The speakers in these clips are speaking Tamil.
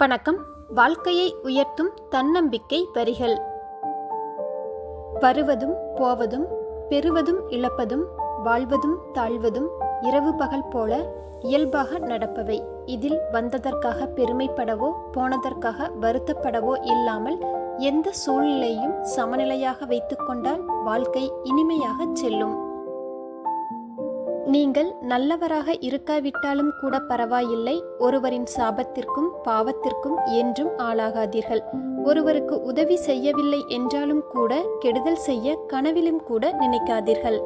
வணக்கம். வாழ்க்கையை உயர்த்தும் தன்னம்பிக்கை வரிகள். வருவதும் போவதும் பெறுவதும் இழப்பதும் வாழ்வதும் தாழ்வதும் இரவு பகல் போல இயல்பாக நடப்பவை. இதில் வந்ததற்காக பெருமைப்படவோ போனதற்காக வருத்தப்படவோ இல்லாமல் எந்த சூழ்நிலையும் சமநிலையாக வைத்துக்கொண்டால் வாழ்க்கை இனிமையாகச் செல்லும். நீங்கள் நல்லவராக இருக்காவிட்டாலும் கூட பரவாயில்லை. ஒருவரின் சாபத்திற்கும் பாவத்திற்கும் என்றும் ஆளாகாதீர்கள். ஒருவருக்கு உதவி செய்யவில்லை என்றாலும் கூட கெடுதல் செய்ய கனவிலும் கூட நினைக்காதீர்கள்.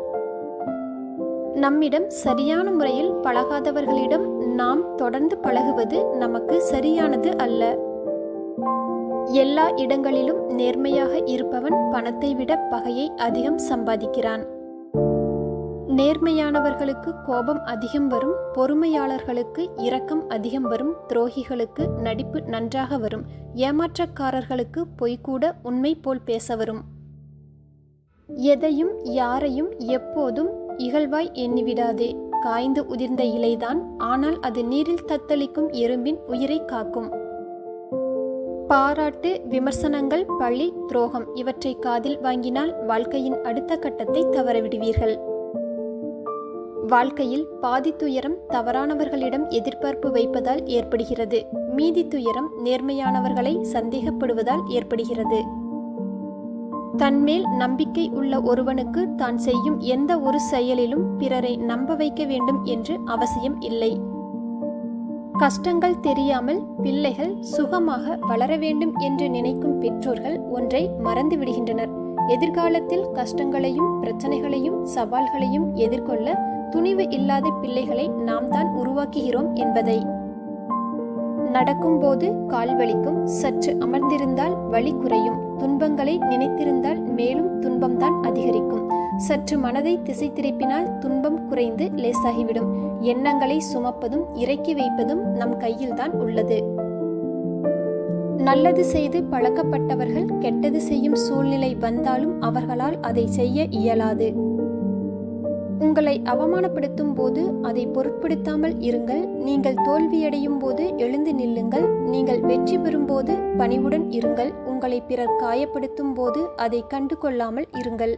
நம்மிடம் சரியான முறையில் பழகாதவர்களிடம் நாம் தொடர்ந்து பழகுவது நமக்கு சரியானது அல்ல. எல்லா இடங்களிலும் நேர்மையாக இருப்பவன் பணத்தை விட பகையை அதிகம் சம்பாதிக்கிறான். நேர்மையானவர்களுக்கு கோபம் அதிகம் வரும் பொறுமையாளர்களுக்கு இரக்கம் அதிகம் வரும் துரோகிகளுக்கு நடிப்பு நன்றாக வரும் ஏமாற்றக்காரர்களுக்கு பொய்கூட உண்மை போல் பேச வரும். எதையும் யாரையும் எப்போதும் இகழ்வாய் எண்ணிவிடாதே. காய்ந்து உதிர்ந்த இலைதான் ஆனால் அது நீரில் தத்தளிக்கும் எறும்பின் உயிரை காக்கும். பாராட்டு விமர்சனங்கள் பழி துரோகம் இவற்றை காதில் வாங்கினால் வாழ்க்கையின் அடுத்த கட்டத்தை தவறவிடுவீர்கள். வாழ்க்கையில் பாதி துயரம் தவறானவர்களிடம் எதிர்பார்ப்பு வைப்பதால் ஏற்படுகிறது. மீதி துயரம் நேர்மையானவர்களை சந்தேகப்படுவதால் ஏற்படுகிறது. தன்மேல் நம்பிக்கை உள்ள ஒருவனுக்கு தான் செய்யும் எந்த ஒரு செயலிலும் பிறரை நம்ப வைக்க வேண்டும் என்று அவசியம் இல்லை. கஷ்டங்கள் தெரியாமல் பிள்ளைகள் சுகமாக வளர வேண்டும் என்று நினைக்கும் பெற்றோர்கள் ஒன்றை மறந்து விடுகின்றனர். எதிர்காலத்தில் கஷ்டங்களையும் பிரச்சனைகளையும் சவால்களையும் எதிர்கொள்ள துணிவு இல்லாத பிள்ளைகளை நாம் தான் உருவாக்குகிறோம் என்பதை. நடக்கும்போது கால் வலிக்கும் சற்று அமர்ந்திருந்தால் வலி குறையும் துன்பங்களை நினைத்திருந்தால் மேலும் துன்பம்தான் அதிகரிக்கும். சற்று மனதை திசை திருப்பினால் துன்பம் குறைந்து லேசாகிவிடும். எண்ணங்களை சுமப்பதும் இறக்கி வைப்பதும் நம் கையில்தான் உள்ளது. நல்லது செய்து பழக்கப்பட்டவர்கள் கெட்டது செய்யும் சூழ்நிலை வந்தாலும் அவர்களால் அதை செய்ய இயலாது. உங்களை அவமானப்படுத்தும் போது அதை பொருட்படுத்தாமல் இருங்கள். நீங்கள் தோல்வியடையும் போது எழுந்து நில்லுங்கள். நீங்கள் வெற்றி பெறும்போது பணிவுடன் இருங்கள். உங்களை பிறர் காயப்படுத்தும் போது அதை கண்டு கொள்ளாமல் இருங்கள்.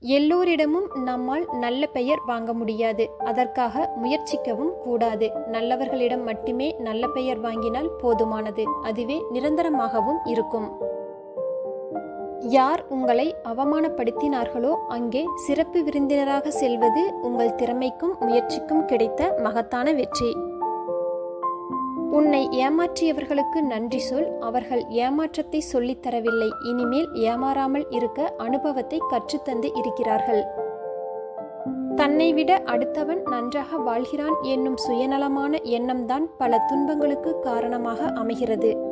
எல்லோரிடமும் நம்மால் நல்ல பெயர் வாங்க முடியாது. அதற்காக முயற்சிக்கவும் கூடாது. நல்லவர்களிடம் மட்டுமே நல்ல பெயர் வாங்கினால் போதுமானது. அதுவே நிரந்தரமாகவும் இருக்கும். யார் உங்களை அவமானப்படுத்தினார்களோ அங்கே சிறப்பு விருந்தினராக செல்வது உங்கள் திறமைக்கும் முயற்சிக்கும் கிடைத்த மகத்தான வெற்றி. உன்னை ஏமாற்றியவர்களுக்கு நன்றி சொல். அவர்கள் ஏமாற்றத்தை சொல்லித் தரவில்லை. இனிமேல் ஏமாறாமல் இருக்க அனுபவத்தை கற்றுத்தந்து இருக்கிறார்கள். தன்னை விட அடுத்தவன் நன்றாக வாழ்கிறான் என்னும் சுயநலமான எண்ணம்தான் பல துன்பங்களுக்கு காரணமாக அமைகிறது.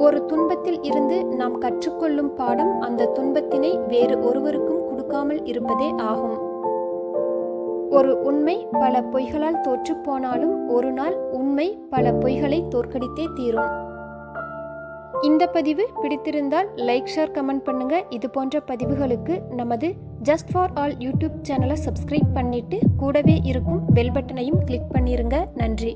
ஒரு துன்பத்தில் இருந்து நாம் கற்றுக்கொள்ளும் பாடம் அந்த துன்பத்தினை வேறு ஒருவருக்கும் கொடுக்காமல் இருப்பதே ஆகும். ஒரு உண்மை பல பொய்களால் தோற்றுப்போனாலும் ஒரு நாள் உண்மை பல பொய்களை தோற்கடித்தே தீரும். இந்த பதிவு பிடித்திருந்தால் லைக் ஷேர் கமெண்ட் பண்ணுங்க. இது போன்ற பதிவுகளுக்கு நமது ஜஸ்ட் ஃபார் ஆல் யூடியூப் சேனலை சப்ஸ்கிரைப் பண்ணிட்டு கூடவே இருக்கும் பெல் பட்டனையும் கிளிக் பண்ணிருங்க. நன்றி.